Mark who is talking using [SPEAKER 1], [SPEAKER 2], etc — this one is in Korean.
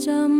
[SPEAKER 1] 점점